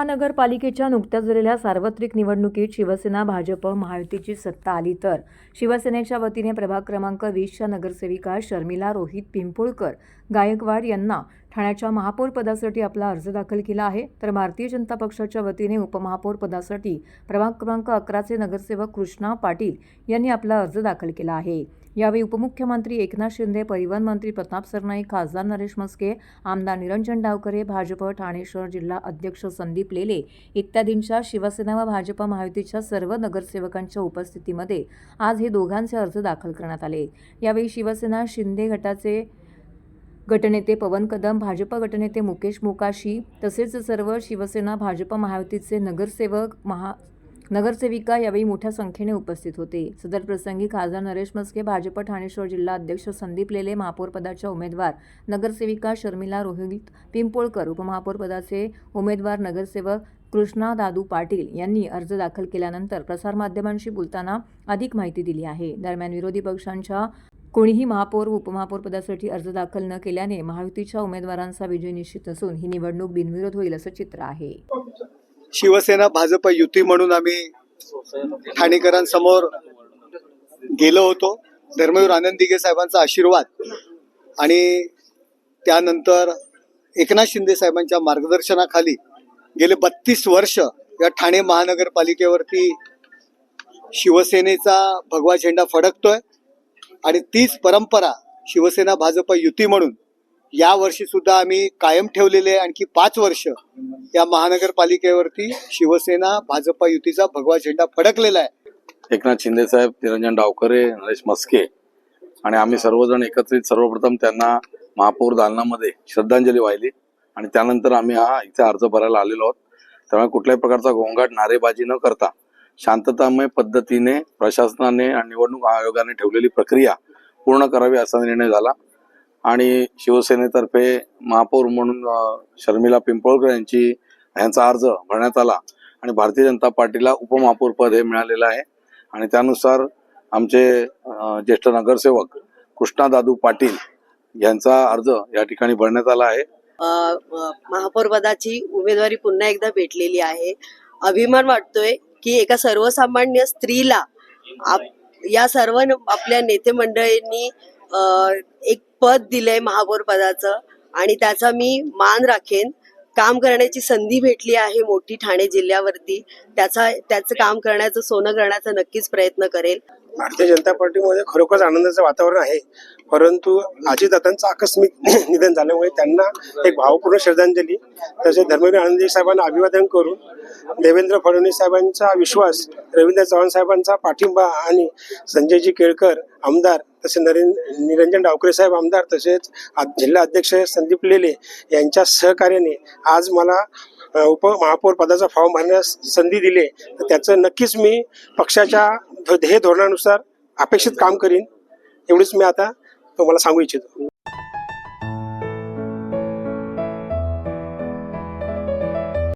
महानगरपालिकेच्या नुकत्याच झालेल्या सार्वत्रिक निवडणुकीत शिवसेना भाजप महायुतीची सत्ता आली तर. शिवसेनेच्या वतीने प्रभाग क्रमांक वीसच्या नगरसेविका शर्मिला रोहित पिंपुळकर गायकवाड यांना ठाण्याच्या महापौर पदासाठी आपला अर्ज दाखल केला आहे. तर भारतीय जनता पक्षाच्या वतीने उपमहापौर पदासाठी प्रभाग क्रमांक अकराचे नगरसेवक कृष्णा पाटील यांनी आपला अर्ज दाखल केला आहे. यावेळी उपमुख्यमंत्री एकनाथ शिंदे परिवहन मंत्री प्रताप सरनाईक खासदार नरेश मस्के आमदार निरंजन डावकरे भाजप ठाणे शहर जिल्हा अध्यक्ष संदीप लेले इत्यादींच्या शिवसेना व भाजप महायुतीच्या सर्व नगरसेवकांच्या उपस्थितीमध्ये आज हे दोघांचे अर्ज दाखल करण्यात आले. यावेळी शिवसेना शिंदे गटाचे गटनेते पवन कदम भाजप गटनेते मुकेश मोकाशी तसेच सर्व शिवसेना भाजप महायुतीचे नगरसेवक महा नगरसेविका यावेळी मोठ्या संख्येने उपस्थित होते. सदर प्रसंगी खासदार नरेश मस्के भाजप ठाणेश्वर जिल्हा अध्यक्ष संदीप लेले महापौरपदाच्या उमेदवार नगरसेविका शर्मिला रोहित पिंपोळकर उपमहापौरपदाचे उमेदवार नगरसेवक कृष्णा दादू पाटील यांनी अर्ज दाखल केल्यानंतर प्रसारमाध्यमांशी बोलताना अधिक माहिती दिली आहे. दरम्यान विरोधी पक्षांच्या कोणीही महापौर व उपमहापौर पदासाठी अर्ज दाखल न केल्याने महायुतीच्या उमेदवारांचा विजय निश्चित असून ही निवडणूक बिनविरोध होईल असं चित्र आहे. शिवसेना भाजप युती म्हणून आम्ही ठाणेकरांसमोर गेलो होतो. धर्मवीर आनंद साहेबांचा आशीर्वाद आणि त्यानंतर एकनाथ शिंदे साहेबांच्या मार्गदर्शनाखाली गेले बत्तीस वर्ष या ठाणे महानगरपालिकेवरती शिवसेनेचा भगवा झेंडा फडकतोय. आणि तीच परंपरा शिवसेना भाजप युती म्हणून या वर्षी सुद्धा आम्ही कायम ठेवलेले आहे. आणखी पाच वर्ष या महानगरपालिकेवरती शिवसेना भाजप युतीचा भगवा झेंडा फडकलेला आहे एकनाथ शिंदे साहेब निरंजन डावकरे नरेश मस्के आणि आम्ही सर्वजण एकत्रित सर्वप्रथम त्यांना महापौर दालनामध्ये श्रद्धांजली वाहिली आणि त्यानंतर आम्ही हा इथे अर्ज भरायला आलेलो आहोत त्यामुळे कुठल्याही प्रकारचा गोंगाट नारेबाजी न करता शांततामय पद्धतीने प्रशासनाने आणि निवडणूक आयोगाने ठेवलेली प्रक्रिया पूर्ण करावी असा निर्णय झाला. आणि शिवसेनेतर्फे महापौर म्हणून शर्मिला पिंपळकर यांची यांचा अर्ज भरण्यात आला. आणि भारतीय जनता पार्टीला उपमहापौर पद हे मिळालेलं आहे. आणि त्यानुसार आमचे ज्येष्ठ नगरसेवक कृष्णा दादू पाटील यांचा अर्ज या ठिकाणी भरण्यात आला आहे. महापौर पदाची उमेदवारी पुन्हा एकदा भेटलेली आहे. अभिमान वाटतोय की एका सर्वसामान्य स्त्रीला आप या सर्व आपल्या नेते मंडळींनी एक पद दिलंय महापौर पदाचं आणि त्याचा मी मान राखेन. काम करण्याची संधी भेटली आहे मोठी ठाणे जिल्ह्यावरती. त्याचा त्याचं काम करण्याचं सोनं करण्याचा नक्कीच प्रयत्न करेल. भारतीय जनता पार्टीमध्ये खरोखर आनंदाचं वातावरण आहे. परंतु अजितदादांचं आकस्मिक निधन झाल्यामुळे त्यांना एक भावपूर्ण श्रद्धांजली तसेच धर्मवीर आनंदी साहेबांना अभिवादन करून देवेंद्र फडणवीस साहेबांचा विश्वास रवींद्र चव्हाण साहेबांचा पाठिंबा आणि संजयजी केळकर आमदार तसे नरेंद्र निरंजन डावकरे साहेब आमदार तसेच जिल्हा अध्यक्ष संदीप लेले यांच्या सहकार्याने आज मला उप महापौर पदाचा फॉर्म भरण्यास संधी दिली. तर त्याचं नक्कीच मी पक्षाच्या ध्येय धोरणानुसार अपेक्षित काम करीन. एवढीच मी आता तुम्हाला सांगू इच्छितो.